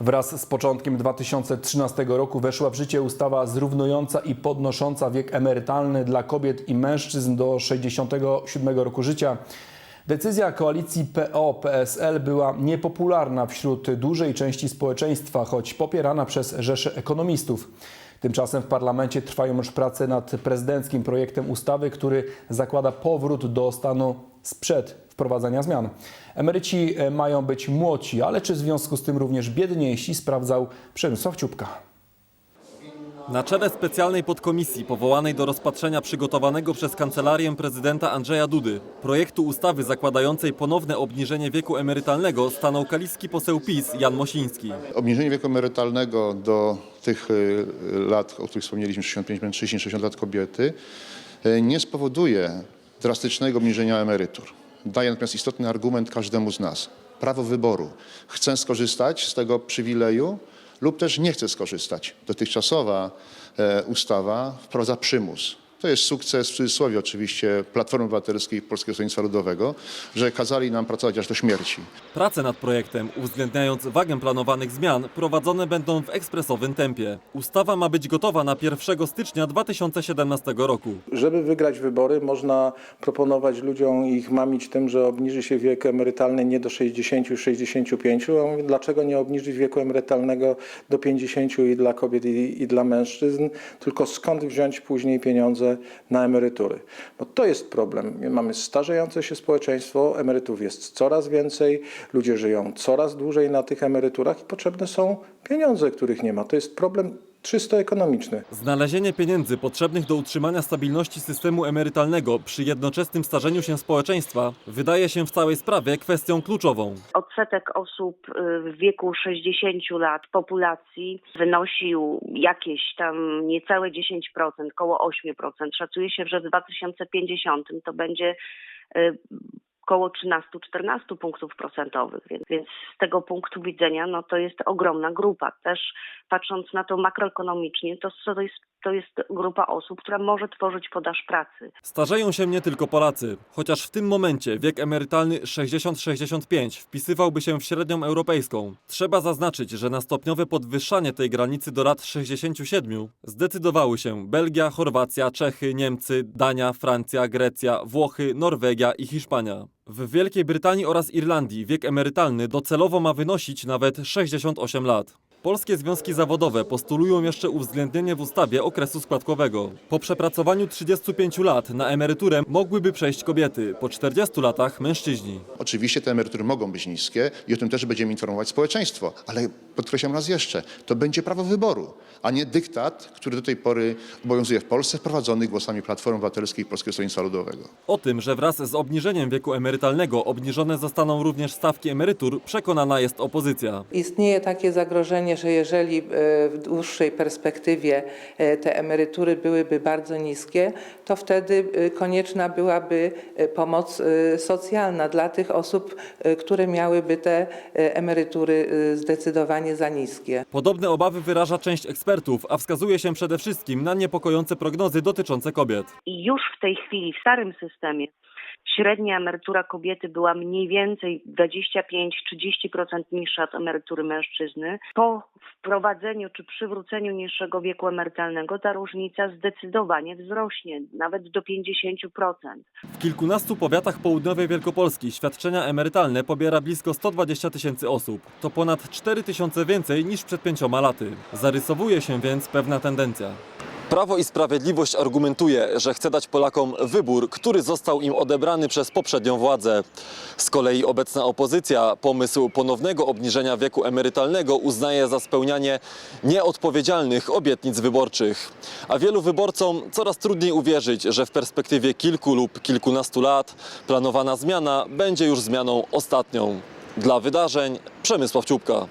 Wraz z początkiem 2013 roku weszła w życie ustawa zrównująca i podnosząca wiek emerytalny dla kobiet i mężczyzn do 67 roku życia. Decyzja koalicji PO-PSL była niepopularna wśród dużej części społeczeństwa, choć popierana przez rzesze ekonomistów. Tymczasem w parlamencie trwają już prace nad prezydenckim projektem ustawy, który zakłada powrót do stanu sprzed wprowadzenia zmian. Emeryci e, mają być młodsi, ale czy w związku z tym również biedniejsi, sprawdzał Przemysław Ciupka. Na czele specjalnej podkomisji powołanej do rozpatrzenia przygotowanego przez Kancelarię Prezydenta Andrzeja Dudy projektu ustawy zakładającej ponowne obniżenie wieku emerytalnego stanął kaliski poseł PiS Jan Mosiński. Obniżenie wieku emerytalnego do tych y, lat, o których wspomnieliśmy, 65 mężczyźni, 60 lat kobiety, y, nie spowoduje drastycznego obniżenia emerytur. Daje natomiast istotny argument każdemu z nas. Prawo wyboru. Chcę skorzystać z tego przywileju lub też nie chcę skorzystać. Dotychczasowa e, ustawa wprowadza przymus. To jest sukces, w cudzysłowie oczywiście, Platformy Obywatelskiej i Polskiego Stronnictwa Ludowego, że kazali nam pracować aż do śmierci. Prace nad projektem, uwzględniając wagę planowanych zmian, prowadzone będą w ekspresowym tempie. Ustawa ma być gotowa na 1 stycznia 2017 roku. Żeby wygrać wybory, można proponować ludziom ich mamić tym, że obniży się wiek emerytalny nie do 60, 65. A mówię, dlaczego nie obniżyć wieku emerytalnego do 50 i dla kobiet, i, i dla mężczyzn, tylko skąd wziąć później pieniądze na emerytury? Bo to jest problem. Mamy starzejące się społeczeństwo, emerytów jest coraz więcej, ludzie żyją coraz dłużej na tych emeryturach i potrzebne są pieniądze, których nie ma. To jest problem czysto ekonomiczny. Znalezienie pieniędzy potrzebnych do utrzymania stabilności systemu emerytalnego przy jednoczesnym starzeniu się społeczeństwa wydaje się w całej sprawie kwestią kluczową. odsetek osób y, w wieku 60 lat populacji wynosił jakieś tam niecałe 10%, około 8%. Szacuje się, że w 2050 to będzie y, około 13-14 punktów procentowych, więc, więc z tego punktu widzenia no, to jest ogromna grupa. Też patrząc na to makroekonomicznie, to, to, jest, to jest grupa osób, która może tworzyć podaż pracy. Starzeją się nie tylko Polacy, chociaż w tym momencie wiek emerytalny 60-65 wpisywałby się w średnią europejską. Trzeba zaznaczyć, że na stopniowe podwyższanie tej granicy do lat 67 zdecydowały się Belgia, Chorwacja, Czechy, Niemcy, Dania, Francja, Grecja, Włochy, Norwegia i Hiszpania. W Wielkiej Brytanii oraz Irlandii wiek emerytalny docelowo ma wynosić nawet 68 lat. Polskie związki zawodowe postulują jeszcze uwzględnienie w ustawie okresu składkowego. Po przepracowaniu 35 lat na emeryturę mogłyby przejść kobiety, po 40 latach mężczyźni. Oczywiście te emerytury mogą być niskie i o tym też będziemy informować społeczeństwo, ale podkreślam raz jeszcze, to będzie prawo wyboru, a nie dyktat, który do tej pory obowiązuje w Polsce, wprowadzony głosami Platformy Obywatelskiej i Polskiego Stronnictwa Ludowego. O tym, że wraz z obniżeniem wieku emerytalnego obniżone zostaną również stawki emerytur, przekonana jest opozycja. Istnieje takie zagrożenie, że jeżeli e, w dłuższej perspektywie e, te emerytury byłyby bardzo niskie, to wtedy e, konieczna byłaby pomoc socjalna dla tych osób, które miałyby te emerytury zdecydowanie za niskie. Podobne obawy wyraża część ekspertów, a wskazuje się przede wszystkim na niepokojące prognozy dotyczące kobiet. I już w tej chwili w starym systemie średnia emerytura kobiety była mniej więcej 25-30% niższa od emerytury mężczyzny. Po wprowadzeniu czy przywróceniu niższego wieku emerytalnego ta różnica zdecydowanie wzrośnie, nawet do 50%. W kilkunastu powiatach południowej Wielkopolski świadczenia emerytalne pobiera blisko 120 tysięcy osób. To ponad 4 tysiące więcej niż przed pięcioma laty. Zarysowuje się więc pewna tendencja. Prawo i Sprawiedliwość argumentuje, że chce dać Polakom wybór, który został im odebrany przez poprzednią władzę. Z kolei obecna opozycja pomysł ponownego obniżenia wieku emerytalnego uznaje za spełnianie nieodpowiedzialnych obietnic wyborczych. A wielu wyborcom coraz trudniej uwierzyć, że w perspektywie kilku lub kilkunastu lat planowana zmiana będzie już zmianą ostatnią. Dla wydarzeń Przemysław Ciupka.